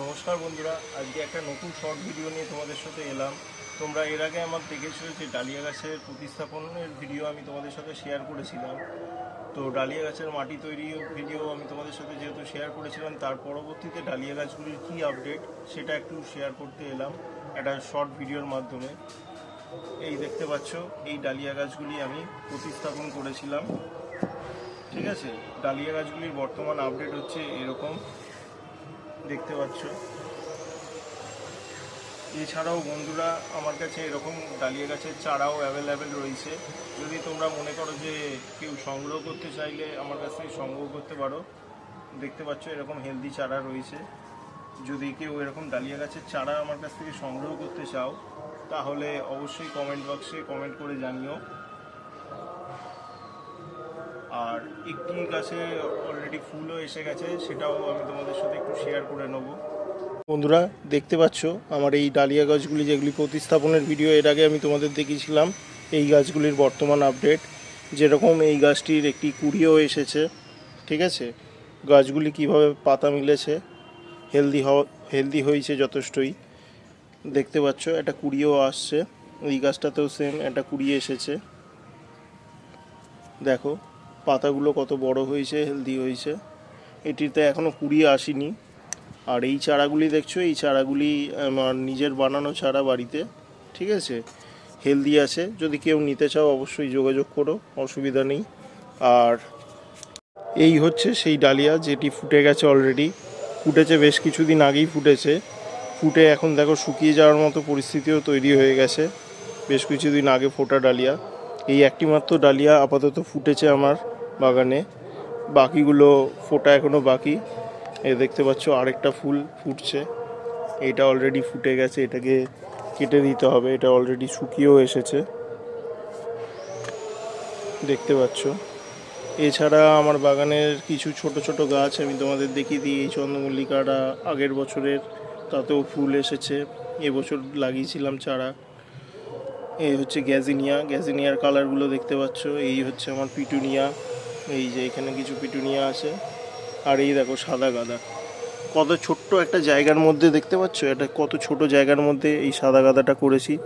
নমস্কার বন্ধুরা, আজকে একটা নতুন শর্ট ভিডিও নিয়ে তোমাদের সাথে এলাম। তোমরা এর আগে আমার দেখেছ যে ডালিয়া গাছের প্রতিস্থাপনের ভিডিও আমি তোমাদের সাথে শেয়ার করেছিলাম। তো ডালিয়া গাছের মাটি তৈরি ভিডিও আমি তোমাদের সাথে যেহেতু শেয়ার করেছিলাম, তার পরবর্তীতে ডালিয়া গাছগুলির কী আপডেট সেটা একটু শেয়ার করতে এলাম একটা শর্ট ভিডিওর মাধ্যমে। এই দেখতে পাচ্ছ, এই ডালিয়া গাছগুলি আমি প্রতিস্থাপন করেছিলাম। ঠিক আছে? ডালিয়া গাছগুলির বর্তমান আপডেট হচ্ছে এরকম। দেখতে পাচ্ছ। এছাড়াও বন্ধুরা, আমার কাছে এরকম ডালিয়া গাছের চারাও অ্যাভেলেবেল রয়েছে। যদি তোমরা মনে করো যে কেউ সংগ্রহ করতে চাইলে আমার কাছ থেকে সংগ্রহ করতে পারো। দেখতে পাচ্ছ এরকম হেলদি চারা রয়েছে। যদি কেউ এরকম ডালিয়া গাছের চারা আমার কাছ থেকে সংগ্রহ করতে চাও, তাহলে অবশ্যই কমেন্ট বক্সে কমেন্ট করে জানিও। আর একটি গাছে অলরেডি ফুলও এসে গেছে, সেটাও আমি তোমাদের সাথে একটু শেয়ার করে নেব। বন্ধুরা, দেখতে পাচ্ছ আমার এই ডালিয়া গাছগুলি যেগুলি প্রতিস্থাপনের ভিডিও এর আগে আমি তোমাদের দেখিয়েছিলাম এই গাছগুলির বর্তমান আপডেট যেরকম এই গাছটির একটি কুড়িও এসেছে, ঠিক আছে? গাছগুলি কীভাবে পাতা মিলেছে হেলদি হেলদি হয়েছে যথেষ্টই। দেখতে পাচ্ছ, একটা কুড়িও আসছে, এই গাছটাতেও সেম একটা কুড়ি এসেছে। দেখো পাতাগুলো কত বড় হয়েছে হেলদি হয়েছে। এটিতে এখনও কুড়িয়ে আসেনি। আর এই চারাগুলি দেখছ, এই চারাগুলি আমার নিজের বানানো চারা বাড়িতে, ঠিক আছে? হেলদি আছে। যদি কেউ নিতে চাও, অবশ্যই যোগাযোগ করো, অসুবিধা নেই। আর এই হচ্ছে সেই ডালিয়া, যেটি ফুটে গেছে অলরেডি ফুটেছে বেশ কিছুদিন আগেই ফুটেছে। ফুটে এখন দেখো শুকিয়ে যাওয়ার মতো পরিস্থিতিও তৈরি হয়ে গেছে। বেশ কিছুদিন আগে ফোটা ডালিয়া। এই একটি মাত্র ডালিয়া আপাতত ফুটেছে আমার। বাগানে। বাকিগুলো ফোটা এখনও বাকি। এ দেখতে পাচ্ছ আরেকটা ফুল ফুটছে। এটা অলরেডি ফুটে গেছে, এটাকে কেটে দিতে হবে। এটা অলরেডি শুকিয়েও এসেছে। দেখতে পাচ্ছ। এছাড়া আমার বাগানের কিছু ছোট ছোট গাছ আমি তোমাদের দেখিয়ে দিই। এই চন্দ্রমল্লিকাটা আগের বছরের, তাতেও ফুল এসেছে। এবছর লাগিয়েছিলাম চারা। এই হচ্ছে গ্যাজিনিয়া। গ্যাজিনিয়ার কালারগুলো দেখতে পাচ্ছ। এই হচ্ছে আমার পিটুনিয়া। এই যে এখানে কিছু পিটুনিয়া আছে। আর এই দেখো সাদা গাদা। কত ছোট্ট একটা জায়গার মধ্যে দেখতে পাচ্ছ? এটা কত ছোট জায়গার মধ্যে এই সাদা গাদাটা করেছি।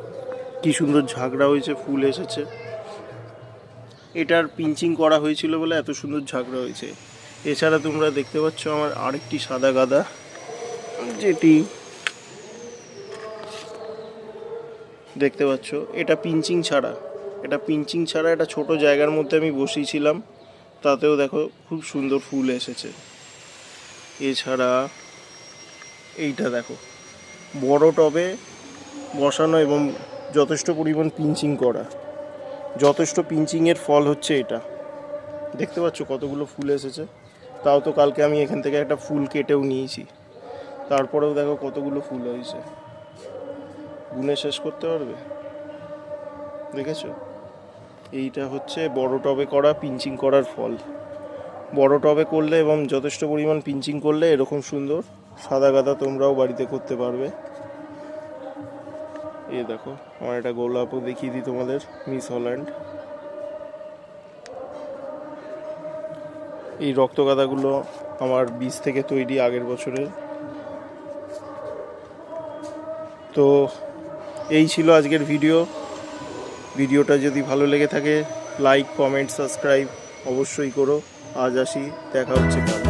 কি সুন্দর ঝাগড়া হয়েছে, ফুল এসেছে। এটার পিঞ্চিং করা হয়েছিল বলে এত সুন্দর ঝাগড়া হয়েছে। এছাড়া তোমরা দেখতে পাচ্ছ আমার আরেকটি সাদা গাদা, যেটি দেখতে পাচ্ছ। এটা পিঞ্চিং ছাড়া। এটা পিঞ্চিং ছাড়া এটা ছোট জায়গার মধ্যে আমি বসিয়েছিলাম তাতেও দেখো খুব সুন্দর ফুল এসেছে। এছাড়া এইটা দেখো, বড় টবে বসানো এবং যথেষ্ট পরিমাণ পিঞ্চিং করা। যথেষ্ট পিঞ্চিংয়ের ফল হচ্ছে এটা। দেখতে পাচ্ছ কতগুলো ফুল এসেছে? তাও তো কালকে আমি এখান থেকে একটা ফুল কেটেও নিয়েছি। তারপরেও দেখো কতগুলো ফুল হয়েছে। গুনে শেষ করতে পারবে? দেখেছ? এইটা হচ্ছে বড় টবে করা, পিঞ্চিং করার ফল। বড় টবে করলে এবং যথেষ্ট পরিমাণ পিঞ্চিং করলে এরকম সুন্দর সাদা গাদা তোমরাও বাড়িতে করতে পারবে। এ দেখো, আমার একটা গোলাপও দেখিয়ে দিই তোমাদের, মিস হল্যান্ড। এই রক্ত গাদাগুলো আমার বীজ থেকে তৈরি আগের বছরের তো এই ছিল আজকের ভিডিও। ভিডিওটা যদি ভালো লেগে থাকে লাইক কমেন্ট সাবস্ক্রাইব অবশ্যই করো। আজ আসি, দেখা হচ্ছে কাল।